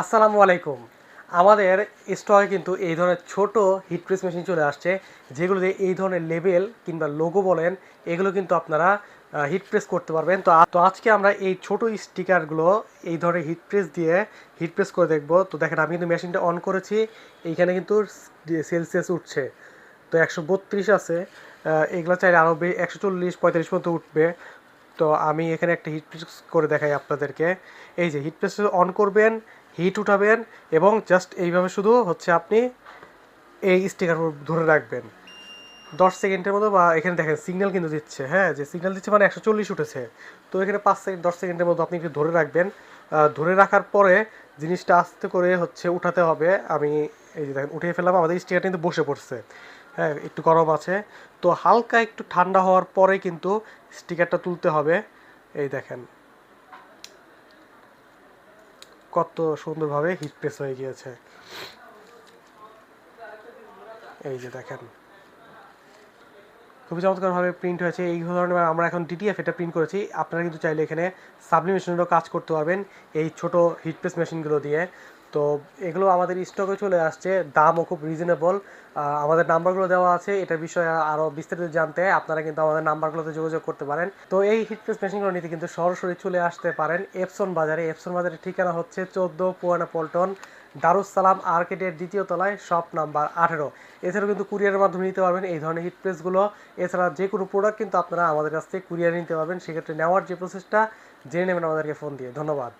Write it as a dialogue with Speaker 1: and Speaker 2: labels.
Speaker 1: আসসালামু আলাইকুম। আমাদের স্টকে কিন্তু এই ধরনের ছোট হিট প্রেস মেশিন চলে আসছে যেগুলোতে এই ধরনের লেবেল কিংবা লোগো বলেন, এগুলো কিন্তু আপনারা হিট প্রেস করতে পারবেন। তো তো আজকে আমরা এই ছোট স্টিকারগুলো এই ধরনের হিট প্রেস দিয়ে হিট প্রেস করে দেখব। তো দেখেন, আমি কিন্তু মেশিনটা অন করেছি, এইখানে কিন্তু সেলসিয়াস উঠছে। তো একশো বত্রিশ আছে এগুলো চাইলে আরও একশো চল্লিশ, পঁয়তাল্লিশ পর্যন্ত উঠবে। তো আমি এখানে একটা হিট প্রেস করে দেখাই আপনাদেরকে। এই যে হিট প্রেস অন করবেন হিট উঠাবেন এবং জাস্ট এইভাবে শুধু হচ্ছে আপনি এই স্টিকার ধরে রাখবেন। দশ সেকেন্ডের মতো বা এখানে দেখেন সিগন্যাল কিন্তু দিচ্ছে হ্যাঁ যে সিগন্যাল দিচ্ছে মানে একশো চল্লিশ উঠেছে। তো এখানে পাঁচ সেকেন্ড দশ সেকেন্ডের মতো আপনি একটু ধরে রাখবেন। ধরে রাখার পরে জিনিসটা আস্তে করে হচ্ছে উঠাতে হবে। আমি এই যে দেখেন, উঠিয়ে ফেললাম, আমাদের স্টিকারটা কিন্তু বসে পড়ছে। হ্যাঁ একটু গরম আছে। তো হালকা একটু ঠান্ডা হওয়ার পরে কিন্তু স্টিকারটা তুলতে হবে। এই দেখেন। কত সুন্দরভাবে হিট প্রেস হয়ে গিয়েছে। এই যে দেখেন। খুবই চমৎকারভাবে প্রিন্ট হয়েছে। এই ধরনের আমরা এখন ডিটিএফ এটা প্রিন্ট করেছি। আপনারা কিন্তু চাইলে এখানে সাবলিমেশনেরও কাজ করতে পারবেন এই ছোট হিট প্রেস মেশিনগুলো দিয়ে। তো এগুলো আমাদের স্টকে চলে আসছে। দামও খুব রিজনেবল আমাদের নাম্বারগুলো দেওয়া আছে। এটার বিষয়ে আরও বিস্তারিত জানতে আপনারা কিন্তু আমাদের নাম্বারগুলোতে যোগাযোগ করতে পারেন। তো এই হিট প্রেস মেশিনগুলো নিতে কিন্তু সরাসরি চলে আসতে পারেন এপসন বাজারে। এপসন বাজারের ঠিকানা হচ্ছে চোদ্দ পুয়ানা পল্টন দারুসালাম আর্কেটের দ্বিতীয় তলায় শপ নাম্বার আঠেরো। এছাড়াও কিন্তু কুরিয়ারের মাধ্যমে নিতে পারবেন এই ধরনের হিট প্রেসগুলো এছাড়া যে কোনো প্রোডাক্ট কিন্তু আপনারা আমাদের কাছ থেকে কুরিয়ার নিতে পারবেন। সেক্ষেত্রে নেওয়ার যে প্রসেসটা জেনে নেবেন আমাদেরকে ফোন দিয়ে। ধন্যবাদ।